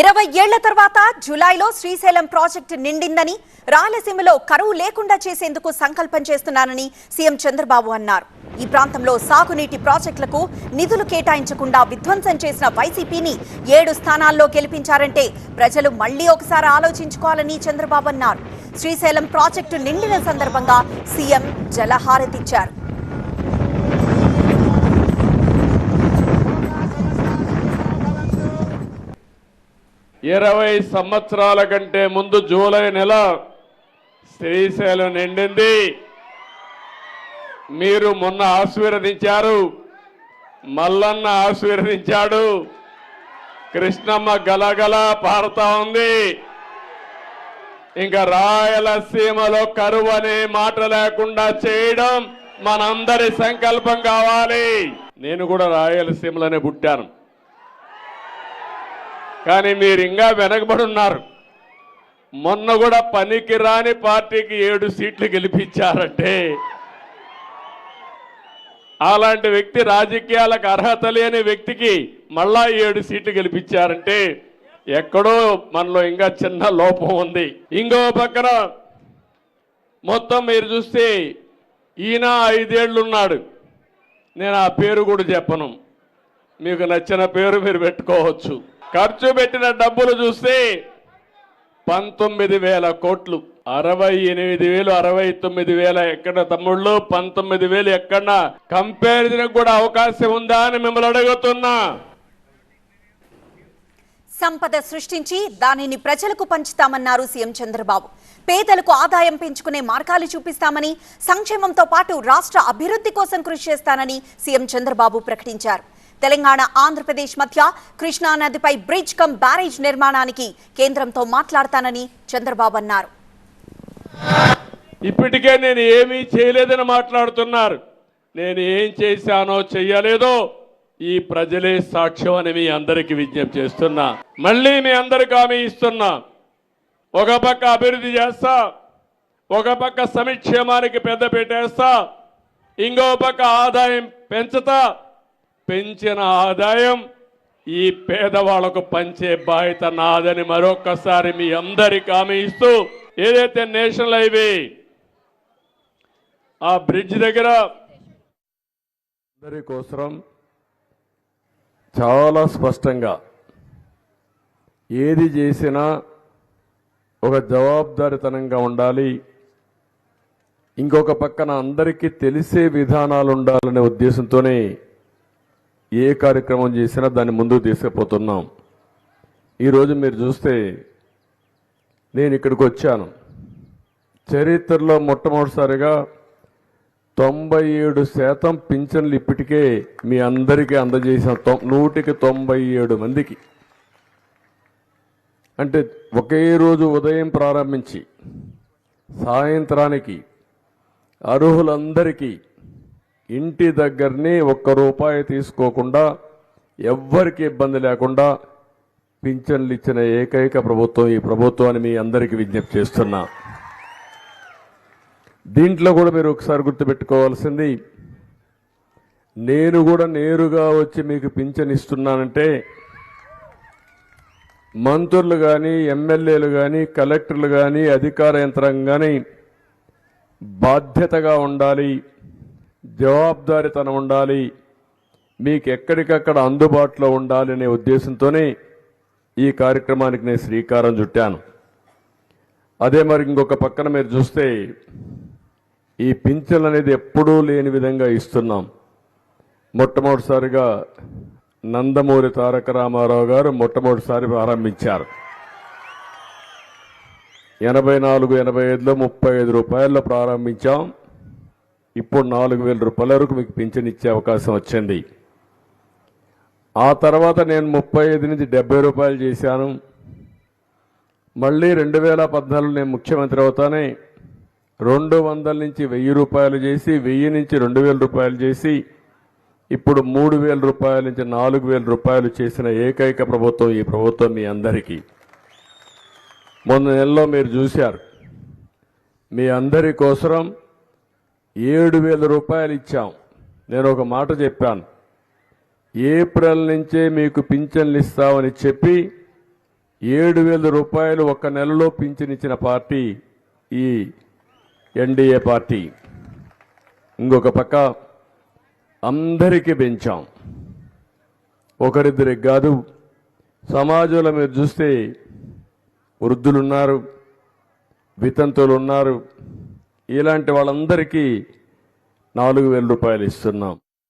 ఇరవై ఏళ్ళ తర్వాత జులైలో శ్రీశైలం ప్రాజెక్టు నిండిందని రాయలసీమలో కరువు లేకుండా చేసేందుకు సంకల్పం చేస్తున్నానని సీఎం చంద్రబాబు అన్నారు. ఈ ప్రాంతంలో సాగునీటి ప్రాజెక్టులకు నిధులు కేటాయించకుండా విధ్వంసం చేసిన వైసీపీని ఏడు స్థానాల్లో గెలిపించారంటే ప్రజలు మళ్ళీ ఒకసారి ఆలోచించుకోవాలని చంద్రబాబు అన్నారు. శ్రీశైలం ప్రాజెక్టు నిండిన సందర్భంగా సీఎం జలహారతిచ్చారు ఇరవై సంవత్సరాల కంటే ముందు జూలై నెల శ్రీశైలం నిండింది. మీరు మొన్న ఆశీర్వదించారు. మల్లన్న ఆశీర్వదించాడు. కృష్ణమ్మ గలగల పారుతా ఉంది. ఇంకా రాయలసీమలో కరువు అనే మాట లేకుండా చేయడం మనందరి సంకల్పం కావాలి. నేను కూడా రాయలసీమలోనే పుట్టాను. కానీ మీరు ఇంకా వెనకబడి ఉన్నారు. మొన్న కూడా పనికి రాని పార్టీకి ఏడు సీట్లు గెలిపించారంటే అలాంటి వ్యక్తి రాజకీయాలకు అర్హత లేని వ్యక్తికి మళ్ళా ఏడు సీట్లు గెలిపించారంటే ఎక్కడో మనలో ఇంకా చిన్న లోపం ఉంది. ఇంకో పక్కన మొత్తం మీరు చూస్తే ఈయన ఐదేళ్ళున్నాడు నేను ఆ పేరు కూడా చెప్పను. మీకు నచ్చిన పేరు మీరు పెట్టుకోవచ్చు. ఖర్చు పెట్టిన డబ్బులు చూస్తే పంతొమ్మిది వేల కోట్లు. అరవై ఎనిమిది వేలు అరవై తొమ్మిది వేల ఎక్కడ తమ్ముళ్ళు? పంతొమ్మిది వేలు ఎక్కడ? కంపారిజన్ కూడా అవకాశం ఉందా అని మిమ్మల్ని అడుగుతున్నా. సంపద సృష్టించి దానిని ప్రజలకు పంచుతామన్నారు సీఎం చంద్రబాబు. పేదలకు ఆదాయం పెంచుకునే మార్గాలు చూపిస్తామని సంక్షేమంతో పాటు రాష్ట్ర అభివృద్ధి కోసం కృషి చేస్తానని సీఎం చంద్రబాబు ప్రకటించారు. తెలంగాణ ఆంధ్రప్రదేశ్ మధ్య కృష్ణా నదిపై బ్రిడ్జ్ కమ్ బ్యారేజ్ నిర్మాణానికి కేంద్రంతో మాట్లాడతానని చంద్రబాబు అన్నారు. ఇప్పటికే నేను ఏమీ చేయలేదని మాట్లాడుతున్నారు. నేను ఏం చేశానో చెయ్యలేదో ఈ ప్రజలే సాక్ష్యం అని మీ అందరికీ విజ్ఞప్తి చేస్తున్నా. మళ్ళీ మీ అందరికి హామీ ఇస్తున్నా. ఒక పక్క అభివృద్ధి చేస్తా ఒక పక్క సంక్షేమానికి పెద్ద పెట్టేస్తా ఇంకో పక్క ఆదాయం పెంచుతా పెంచిన ఆదాయం ఈ పేదవాళ్ళకు పంచే బాధ్యత నాదని మరొక్కసారి మీ అందరికి హామీ ఇస్తూ ఏదైతే నేషనల్ హైవే ఆ బ్రిడ్జ్ దగ్గర అందరి కోసం చాలా స్పష్టంగా ఏది చేసినా ఒక జవాబుదారితనంగా ఉండాలి. ఇంకొక పక్కన అందరికీ తెలిసే విధానాలు ఉండాలనే ఉద్దేశంతోనే ఏ కార్యక్రమం చేసినా దాన్ని ముందుకు తీసుకుపోతున్నాం. ఈరోజు మీరు చూస్తే నేను ఇక్కడికి వచ్చాను. చరిత్రలో మొట్టమొదటిసారిగా తొంభై ఏడు శాతం పింఛన్లు ఇప్పటికే మీ అందరికీ అందజేసిన నూటికి తొంభై ఏడు మందికి. అంటే ఒకే రోజు ఉదయం ప్రారంభించి సాయంత్రానికి అర్హులందరికీ ఇంటి దగ్గరనే ఒక్క రూపాయి తీసుకోకుండా ఎవ్వరికి ఇబ్బంది లేకుండా పింఛన్లు ఇచ్చిన ఏకైక ప్రభుత్వం ఈ ప్రభుత్వాన్ని మీ అందరికీ విజ్ఞప్తి చేస్తున్నా. దీంట్లో కూడా మీరు ఒకసారి గుర్తుపెట్టుకోవాల్సింది నేను కూడా నేరుగా వచ్చి మీకు పింఛన్ ఇస్తున్నానంటే మంత్రులు కానీ ఎమ్మెల్యేలు కానీ కలెక్టర్లు కానీ అధికార యంత్రాంగం కానీ బాధ్యతగా ఉండాలి. జవాబుదారితనం ఉండాలి. మీకు ఎక్కడికక్కడ అందుబాటులో ఉండాలి అనే ఉద్దేశంతోనే ఈ కార్యక్రమానికి నేను శ్రీకారం చుట్టాను. అదే మరి ఇంకొక పక్కన మీరు చూస్తే ఈ పింఛన్ అనేది ఎప్పుడూ లేని విధంగా ఇస్తున్నాం. మొట్టమొదటిసారిగా నందమూరి తారక రామారావు గారు మొట్టమొదటిసారి ప్రారంభించారు. ఎనభై నాలుగు ఎనభై ఐదులో ముప్పై ఐదు రూపాయల్లో ప్రారంభించాం. ఇప్పుడు నాలుగు వేల రూపాయల వరకు మీకు పింఛన్ ఇచ్చే అవకాశం వచ్చింది. ఆ తర్వాత నేను ముప్పై ఐదు నుంచి డెబ్బై రూపాయలు చేశాను. మళ్ళీ రెండు వేల పద్నాలుగు నేను ముఖ్యమంత్రి అవుతానే రెండు వందల నుంచి వెయ్యి రూపాయలు చేసి వెయ్యి నుంచి రెండు వేల రూపాయలు చేసి ఇప్పుడు మూడు వేల రూపాయల నుంచి నాలుగు వేల రూపాయలు చేసిన ఏకైక ప్రభుత్వం ఈ ప్రభుత్వం మీ అందరికీ. మొన్న నెలలో మీరు చూశారు. మీ అందరి కోసరం ఏడు వేల రూపాయలు ఇచ్చాం. నేను ఒక మాట చెప్పాను. ఏప్రిల్ నుంచే మీకు పింఛన్లు ఇస్తామని చెప్పి ఏడు వేల రూపాయలు ఒక నెలలో పింఛనిచ్చిన పార్టీ ఈ ఎన్డీఏ పార్టీ. ఇంకొక పక్క అందరికీ పెంచాం. ఒకరిద్దరికి కాదు సమాజంలో మీరు చూస్తే వృద్ధులున్నారు వితంతులు ఉన్నారు ఇలాంటి వాళ్ళందరికీ నాలుగు వేల రూపాయలు ఇస్తున్నాం.